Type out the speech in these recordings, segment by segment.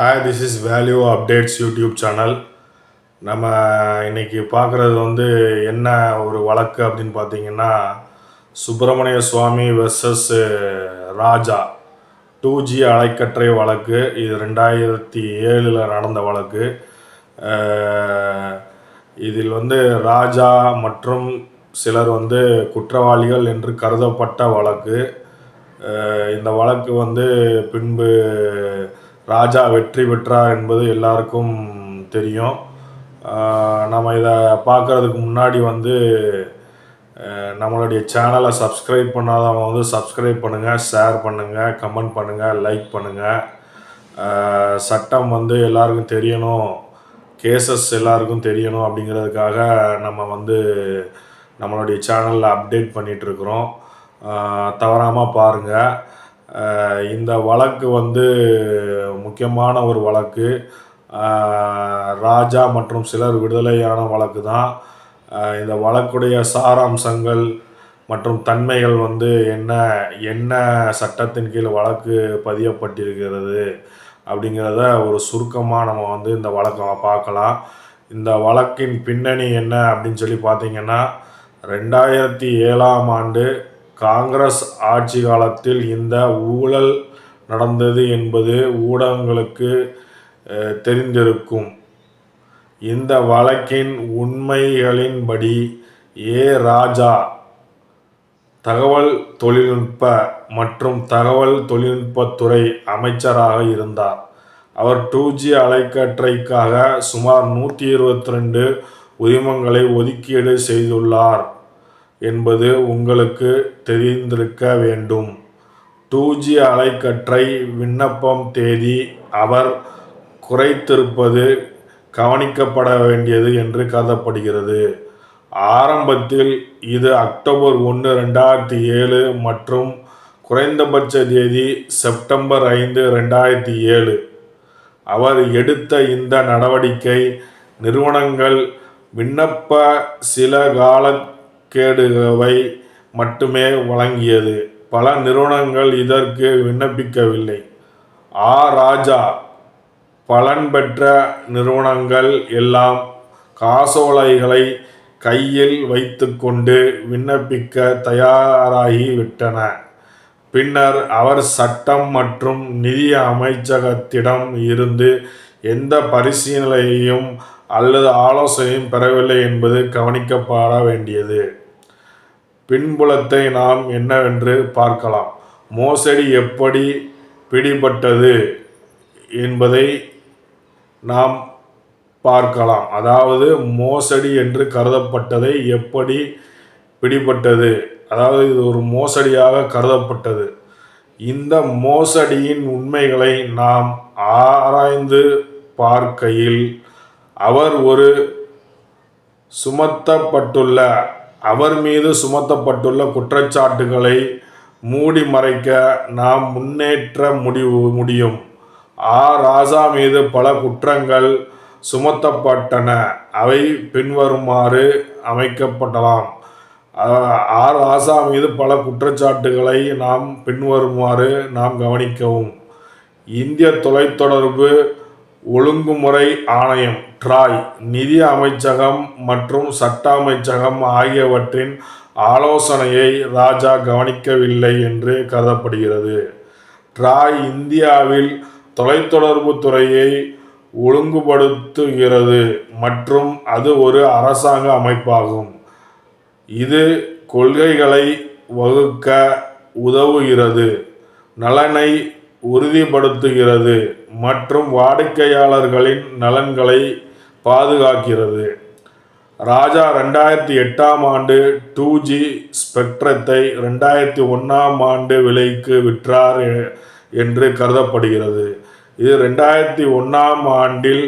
Hi this is value updates YouTube channel நம்ம இன்னைக்கு பார்க்குறது வந்து என்ன ஒரு வழக்கு அப்படின்னு பார்த்தீங்கன்னா Subramanian Swamy versus Raja. Two G அலைக்கற்றை வழக்கு. இது ரெண்டாயிரத்தி ஏழில் நடந்த வழக்கு. இதில் வந்து ராஜா மற்றும் சிலர் வந்து குற்றவாளிகள் என்று கருதப்பட்ட வழக்கு. இந்த வழக்கு வந்து பின்பு ராஜா வெற்றி பெற்றார் என்பது எல்லாருக்கும் தெரியும். நம்ம இதை பார்க்குறதுக்கு முன்னாடி வந்து நம்மளுடைய சேனலை சப்ஸ்கிரைப் பண்ணாதவங்க வந்து சப்ஸ்கிரைப் பண்ணுங்கள் ஷேர் பண்ணுங்கள் கமெண்ட் பண்ணுங்கள் லைக் பண்ணுங்கள் சட்டம் வந்து எல்லாருக்கும் தெரியணும் கேசஸ் எல்லாருக்கும் தெரியணும் அப்படிங்கிறதுக்காக நம்ம வந்து நம்மளுடைய சேனலில் அப்டேட் பண்ணிகிட்ருக்குறோம் தவறாமல் பாருங்கள் இந்த வழக்கு வந்து முக்கியமான ஒரு வழக்கு. ராஜா மற்றும் சிலர் விடுதலையான வழக்கு தான். இந்த வழக்குடைய சாராம்சங்கள் மற்றும் தன்மைகள் வந்து என்ன என்ன சட்டத்தின் கீழ் வழக்கு பதியப்பட்டிருக்கிறது அப்படிங்கிறத ஒரு சுருக்கமாக நம்ம வந்து இந்த வழக்கை பார்க்கலாம். இந்த வழக்கின் பின்னணி என்ன அப்படின்னு சொல்லி பார்த்தீங்கன்னா ரெண்டாயிரத்தி ஏழாம் ஆண்டு காங்கிரஸ் ஆட்சி காலத்தில் இந்த ஊழல் நடந்தது என்பது ஊடகங்களுக்கு தெரிந்திருக்கும். இந்த வழக்கின் உண்மைகளின்படி ஏ. ராஜா தகவல் தொழில்நுட்ப மற்றும் தகவல் தொழில்நுட்பத்துறை அமைச்சராக இருந்தார். அவர் டூ ஜி அலைக்கற்றைக்காக சுமார் நூற்றி இருபத்தி ரெண்டு உரிமங்களை ஒதுக்கீடு செய்துள்ளார். என்பது உங்களுக்கு தெரிந்திருக்க வேண்டும். டூ ஜி அலைக்கற்றை விண்ணப்பம் தேதி அவர் குறைத்திருப்பது கவனிக்கப்பட வேண்டியது என்று கருதப்படுகிறது. ஆரம்பத்தில் இது அக்டோபர் ஒன்று ரெண்டாயிரத்தி ஏழு மற்றும் குறைந்தபட்ச தேதி செப்டம்பர் ஐந்து ரெண்டாயிரத்தி ஏழு. அவர் எடுத்த இந்த நடவடிக்கை நிறுவனங்கள் விண்ணப்ப சில கால காலக்கேடுகளை மட்டுமே வழங்கியது. பல நிறுவனங்கள் இதற்கு விண்ணப்பிக்கவில்லை. ஆ ராஜா பலன் பெற்ற நிறுவனங்கள் எல்லாம் காசோலைகளை கையில் வைத்துக்கொண்டு விண்ணப்பிக்க தயாராகிவிட்டன பின்னர் அவர் சட்டம் மற்றும் நிதி அமைச்சகத்திடம் இருந்து எந்த பரிசீலனையும் அல்லது ஆலோசனையும் பெறவில்லை என்பது கவனிக்கப்பட வேண்டியது. பின்புலத்தை நாம் என்னவென்று பார்க்கலாம். மோசடி எப்படி பிடிபட்டது என்பதை நாம் பார்க்கலாம். அதாவது மோசடி என்று கருதப்பட்டதை எப்படி பிடிபட்டது? அதாவது இது ஒரு மோசடியாக கருதப்பட்டது. இந்த மோசடியின் உண்மைகளை நாம் ஆராய்ந்து பார்க்கையில் அவர் ஒரு சுமத்தப்பட்டுள்ள அவர் மீது சுமத்தப்பட்டுள்ள குற்றச்சாட்டுகளை மூடி மறைக்க நாம் முன்னேற்ற முடிவு முடியும். ஆ ராஜா மீது பல குற்றங்கள் சுமத்தப்பட்டன. அவை பின்வருமாறு அமைக்கப்படலாம். ஆர் ராசா மீது பல குற்றச்சாட்டுகளை நாம் பின்வருமாறு நாம் கவனிக்கவும். இந்திய தொலைத்தொடர்பு ஒழுங்குமுறை ஆணையம் ட்ராய் நிதி அமைச்சகம் மற்றும் சட்ட அமைச்சகம் ஆகியவற்றின் ஆலோசனையை ராஜா கவனிக்கவில்லை என்று கருதப்படுகிறது. ட்ராய் இந்தியாவில் தொலைத்தொடர்பு துறையை ஒழுங்குபடுத்துகிறது மற்றும் அது ஒரு அரசாங்க அமைப்பாகும். இது கொள்கைகளை வகுக்க உதவுகிறது. நலனை உறுதிப்படுத்துகிறது மற்றும் வாடிக்கையாளர்களின் நலன்களை பாதுகாக்கிறது. ராஜா ரெண்டாயிரத்தி எட்டாம் ஆண்டு டூ ஜி ஸ்பெக்ட்ரத்தை ரெண்டாயிரத்தி ஒன்றாம் ஆண்டு விலைக்கு விற்றார் என்று கருதப்படுகிறது. இது ரெண்டாயிரத்தி ஒன்றாம் ஆண்டில்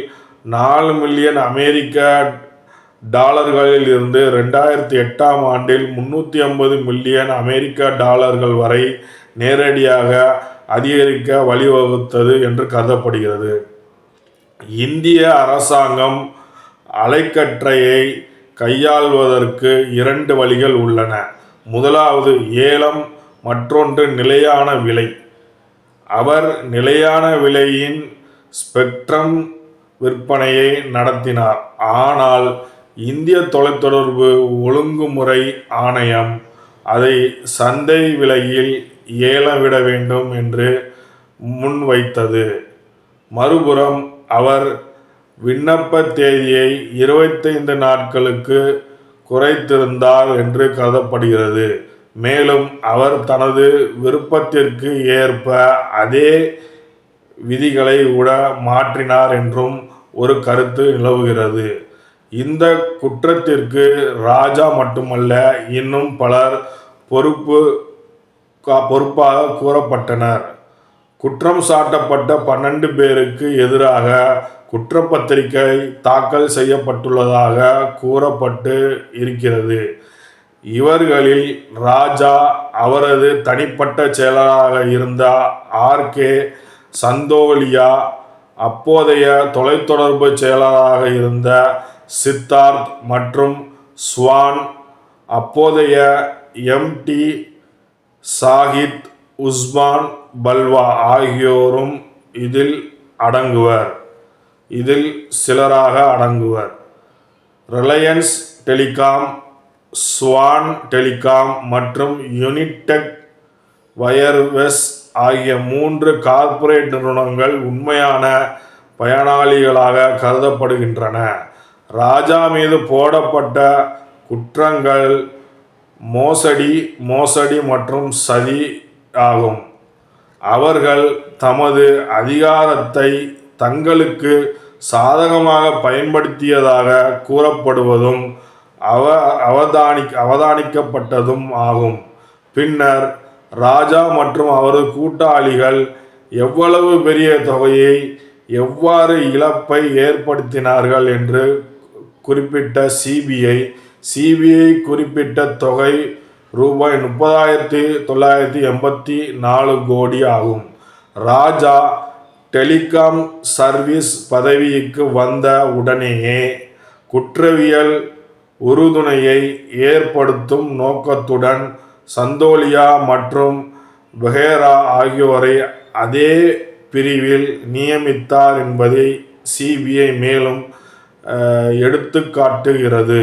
நாலு மில்லியன் அமெரிக்க டாலர்களில் இருந்து ரெண்டாயிரத்தி எட்டாம் ஆண்டில் முந்நூற்றி ஐம்பது மில்லியன் அமெரிக்க டாலர்கள் வரை நேரடியாக அதிகரிக்க வழிவகுத்தது என்று கருதப்படுகிறது. இந்திய அரசாங்கம் அலைக்கற்றையை கையாள்வதற்கு இரண்டு வழிகள் உள்ளன. முதலாவது ஏலம் மற்றொன்று நிலையான விலை. அவர் நிலையான விலையின் ஸ்பெக்ட்ரம் விற்பனையை நடத்தினார். ஆனால் இந்திய தொலைத்தொடர்பு ஒழுங்குமுறை ஆணையம் அதை சந்தை விலையில் ஏலம் விட வேண்டும் என்று முன்வைத்தது. மறுபுறம் அவர் விண்ணப்ப தேதியை இருபத்தைந்து நாட்களுக்கு குறைத்திருந்தார் என்று கருதப்படுகிறது. மேலும் அவர் தனது விருப்பத்திற்கு ஏற்ப அதே விதிகளை கூட மாற்றினார் என்றும் ஒரு கருத்து நிலவுகிறது. இந்த குற்றத்திற்கு ராஜா மட்டுமல்ல இன்னும் பலர் பொறுப்பு பொறுப்பாக கூறப்பட்டனர். குற்றம் சாட்டப்பட்ட பன்னெண்டு பேருக்கு எதிராக குற்றப்பத்திரிகை தாக்கல் செய்யப்பட்டுள்ளதாக கூறப்பட்டு இருக்கிறது. இவர்களில் ராஜா அவரது தனிப்பட்ட செயலராக இருந்த ஆர்கே சந்தோலியா அப்போதைய தொலைத்தொடர்பு செயலராக இருந்த சித்தார்த் மற்றும் ஸ்வான் அப்போதைய எம்டி சாஹித் உஸ்மான் பல்வா ஆகியோரும் இதில் அடங்குவர். இதில் சிலராக அடங்குவர். ரிலையன்ஸ் டெலிகாம் ஸ்வான் டெலிகாம் மற்றும் யுனிடெக் வயர்வெஸ் ஆகிய மூன்று கார்ப்பரேட் நிறுவனங்கள் உண்மையான பயனாளிகளாக கருதப்படுகின்றன. ராஜா மீது போடப்பட்ட குற்றங்கள் மோசடி மோசடி மற்றும் சதி ஆகும். அவர்கள் தமது அதிகாரத்தை தங்களுக்கு சாதகமாக பயன்படுத்தியதாக கூறப்படுவதும் அவ அவதானி அவதானிக்கப்பட்டதும் ஆகும். பின்னர் ராஜா மற்றும் அவரது கூட்டாளிகள் எவ்வளவு பெரிய தொகையை எவ்வாறு இழப்பை ஏற்படுத்தினார்கள் என்று குறிப்பிட்ட சிபிஐ சிபிஐ குறிப்பிட்ட தொகை ரூபாய் முப்பதாயிரத்தி தொள்ளாயிரத்தி எண்பத்தி நாலு கோடி ஆகும். ராஜா டெலிகாம் சர்வீஸ் பதவிக்கு வந்த உடனேயே குற்றவியல் உறுதுணையை ஏற்படுத்தும் நோக்கத்துடன் சந்தோலியா மற்றும் பெஹேரா ஆகியோரை அதே பிரிவில் நியமித்தார் என்பதை சிபிஐ மேலும் எடுத்துக்காட்டுகிறது.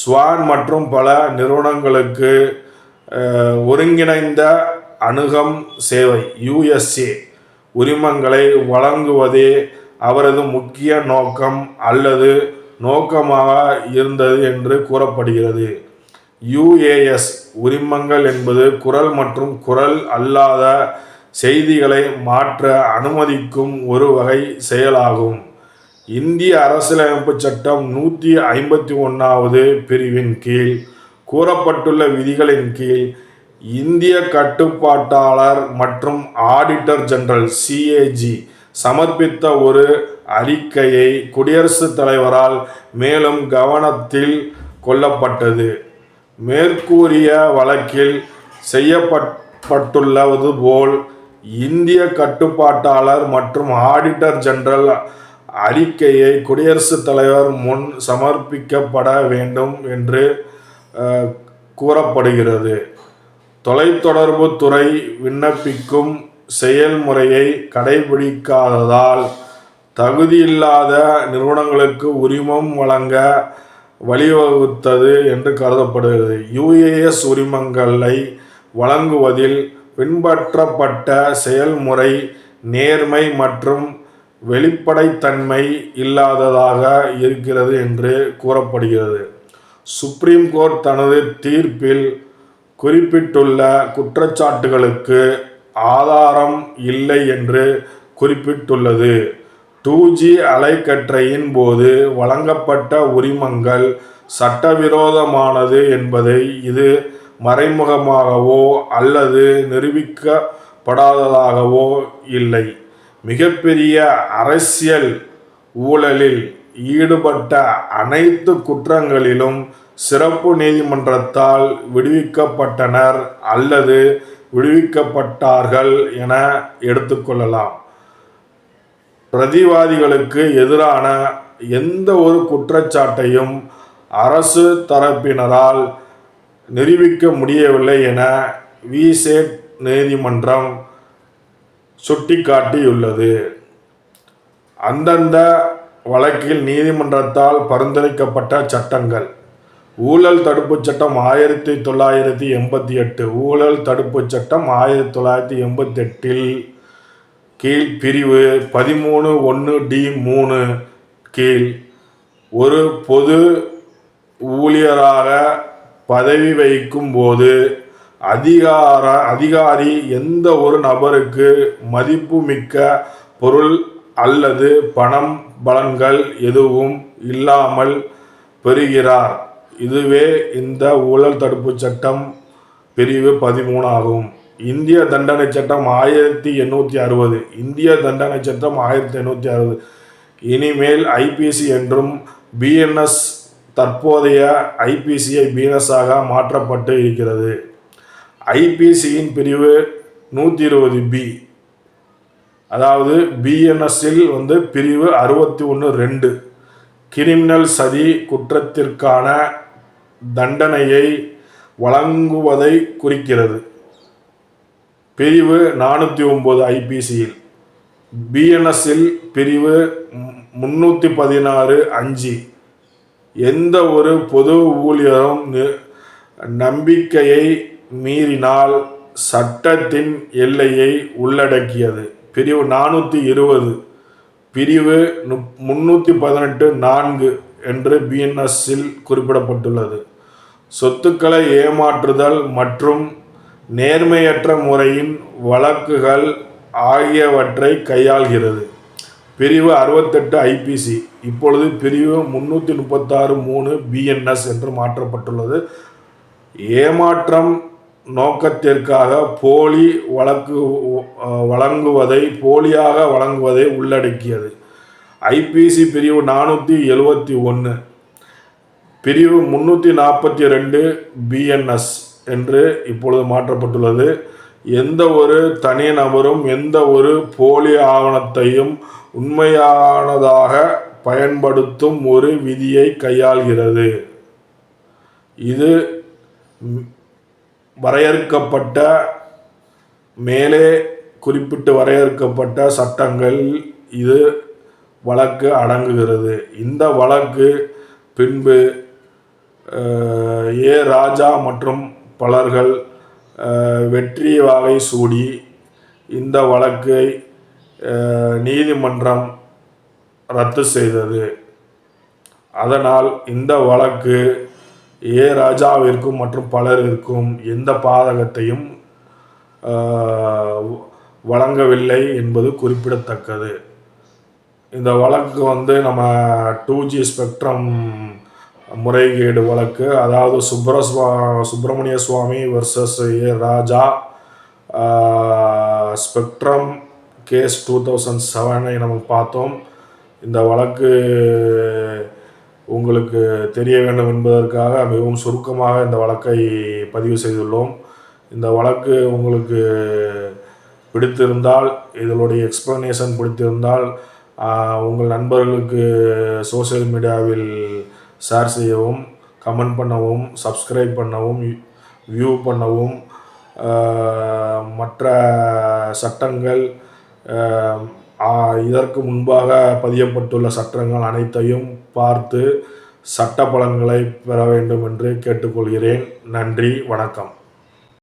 ஸ்வான் மற்றும் பல நிறுவனங்களுக்கு ஒருங்கிணைந்த அணுகம் சேவை யுஎஸ்ஏ உரிமங்களை வழங்குவதே அவரது முக்கிய நோக்கம் அல்லது நோக்கமாக இருந்தது என்று கூறப்படுகிறது. யுஏஎஸ் உரிமங்கள் என்பது குரல் மற்றும் குரல் அல்லாத செய்திகளை மாற்ற அனுமதிக்கும் ஒரு வகை செயலாகும். இந்திய அரசியலமைப்பு சட்டம் நூற்றி ஐம்பத்தி ஒன்றாவது பிரிவின் கீழ் கூறப்பட்டுள்ள விதிகளின் கீழ் இந்திய கட்டுப்பாட்டாளர் மற்றும் ஆடிட்டர் ஜெனரல் சிஏஜி சமர்ப்பித்த ஒரு அறிக்கையை குடியரசுத் தலைவரால் மேலும் கவனத்தில் கொள்ளப்பட்டது. மேற்கூறிய வழக்கில் செய்யப்பட்டுள்ளது போல் இந்திய கட்டுப்பாட்டாளர் மற்றும் ஆடிட்டர் ஜெனரல் அறிக்கையை குடியரசுத் தலைவர் முன் சமர்ப்பிக்கப்பட வேண்டும் என்று கூறப்படுகிறது. தொலைத்தொடர்பு துறை விண்ணப்பிக்கும் செயல்முறையை கடைபிடிக்காததால் தகுதியில்லாத நிறுவனங்களுக்கு உரிமம் வழங்க வழிவகுத்தது என்று கருதப்படுகிறது. யுஏஎஸ் உரிமங்களை வழங்குவதில் பின்பற்றப்பட்ட செயல்முறை நேர்மை மற்றும் வெளிப்படைத்தன்மை இல்லாததாக இருக்கிறது என்று கூறப்படுகிறது. சுப்ரீம் கோர்ட் தனது தீர்ப்பில் குறிப்பிட்டுள்ள குற்றச்சாட்டுகளுக்கு ஆதாரம் இல்லை என்று குறிப்பிட்டுள்ளது. டூ ஜி அலைக்கற்றையின் போது வழங்கப்பட்ட உரிமங்கள் சட்டவிரோதமானது என்பதை இது மறைமுகமாகவோ அல்லது நிரூபிக்கப்படாததாகவோ இல்லை. மிகப்பெரிய அரசியல் ஊழலில் ஈடுபட்ட அனைத்து குற்றங்களிலும் சிறப்பு நீதிமன்றத்தால் விடுவிக்கப்பட்டனர் அல்லது விடுவிக்கப்பட்டார்கள் என எடுத்துக்கொள்ளலாம் பிரதிவாதிகளுக்கு எதிரான எந்த ஒரு குற்றச்சாட்டையும் அரசு தரப்பினரால் நிரூபிக்க முடியவில்லை என விசேட் நீதிமன்றம் சுட்டிக்காட்டியுள்ளது. அந்தந்த வழக்கில் நீதிமன்றத்தால் பரிந்துரைக்கப்பட்ட சட்டங்கள். ஊழல் தடுப்புச் சட்டம் ஆயிரத்தி தொள்ளாயிரத்தி எண்பத்தி எட்டு. ஊழல் தடுப்புச் சட்டம் ஆயிரத்தி தொள்ளாயிரத்தி எண்பத்தி எட்டில் கீழ் பிரிவு பதிமூணு ஒன்று டி மூணு கீழ் ஒரு பொது ஊழியராக பதவி வகிக்கும் போது அதிகார அதிகாரி எந்த ஒரு நபருக்கு மதிப்புமிக்க பொருள் அல்லது பணம் பலன்கள் எதுவும் இல்லாமல் பெறுகிறார். இதுவே இந்த ஊழல் தடுப்புச் சட்டம் பிரிவு பதிமூணு ஆகும் இந்திய தண்டனை சட்டம் ஆயிரத்தி எண்ணூற்றி அறுபது. இந்திய தண்டனை சட்டம் ஆயிரத்தி எண்ணூற்றி அறுபது. இனிமேல் ஐபிசி என்றும் பிஎன்எஸ் தற்போதைய ஐபிசிஐ பிஎன்எஸ்ஸாக மாற்றப்பட்டு இருக்கிறது. ஐபிசியின் பிரிவு நூற்றி இருபது பி. அதாவது பிஎன்எஸ்ஸில் வந்து பிரிவு அறுபத்தி ஒன்று ரெண்டு. கிரிமினல் சதி குற்றத்திற்கான தண்டனையை வழங்குவதை குறிக்கிறது. பிரிவு நானூற்றி ஒம்பது ஐபிசியில் பிஎன்எஸ்ஸில் பிரிவு முன்னூற்றி பதினாறு அஞ்சு. எந்த ஒரு பொது ஊழியரும் நம்பிக்கையை மீறினால் சட்டத்தின் எல்லையை உள்ளடக்கியது. பிரிவு நானூற்றி இருபது பிரிவு நுப் முன்னூற்றி பதினெட்டு நான்கு என்று பிஎன்எஸ்ஸில் குறிப்பிடப்பட்டுள்ளது. சொத்துக்களை ஏமாற்றுதல் மற்றும் நேர்மையற்ற முறையின் வழக்குகள் ஆகியவற்றை கையாள்கிறது. பிரிவு அறுபத்தெட்டு ஐபிசி இப்பொழுது பிரிவு முந்நூற்றி முப்பத்தாறு மூணு பிஎன்எஸ் என்று மாற்றப்பட்டுள்ளது. ஏமாற்றம் நோக்கத்திற்காக போலி வழக்கு வழங்குவதை போலியாக வழங்குவதை உள்ளடக்கியது. ஐபிசி பிரிவு நானூற்றி எழுவத்தி ஒன்று பிரிவு முன்னூற்றி நாற்பத்தி ரெண்டு பிஎன்எஸ் என்று இப்பொழுது மாற்றப்பட்டுள்ளது. எந்த ஒரு தனிநபரும் எந்த ஒரு போலி ஆவணத்தையும் உண்மையானதாக பயன்படுத்தும் ஒரு விதியை கையாள்கிறது. இது வரையறுக்கப்பட்ட மேலே குறிப்பிட்டு வரையறுக்கப்பட்ட சட்டங்கள் இது வழக்கு அடங்குகிறது. இந்த வழக்கு பின்பு ஏ ராஜா மற்றும் பலர்கள் வெற்றி வாகை சூடி இந்த வழக்கை நீதிமன்றம் ரத்து செய்தது. அதனால் இந்த வழக்கு ஏ ராஜாவிற்கும் மற்றும் பலருக்கும் எந்த பாதகத்தையும் வழங்கவில்லை என்பது குறிப்பிடத்தக்கது. இந்த வழக்கு வந்து நம்ம டூ ஜி ஸ்பெக்ட்ரம் முறைகேடு வழக்கு. அதாவது சுப்ரஸ்வா Subramanian Swamy versus A Raja spectrum case two thousand செவனை நம்ம பார்த்தோம். இந்த வழக்கு உங்களுக்கு தெரிய வேண்டும் என்பதற்காக மிகவும் சுருக்கமாக இந்த வழக்கை பதிவு செய்துள்ளோம். இந்த வழக்கு உங்களுக்கு பிடித்திருந்தால் இதனுடைய எக்ஸ்ப்ளனேஷன் பிடித்திருந்தால் உங்கள் நண்பர்களுக்கு சோஷியல் மீடியாவில் ஷேர் செய்யவும் கமெண்ட் பண்ணவும் சப்ஸ்கிரைப் பண்ணவும் வியூ பண்ணவும் மற்ற சட்டங்கள் இதற்கு முன்பாக பதியப்பட்டுள்ள சட்டங்கள் அனைத்தையும் பார்த்து சட்ட பலன்களை பெற வேண்டும் என்று கேட்டுக்கொள்கிறேன். நன்றி வணக்கம்.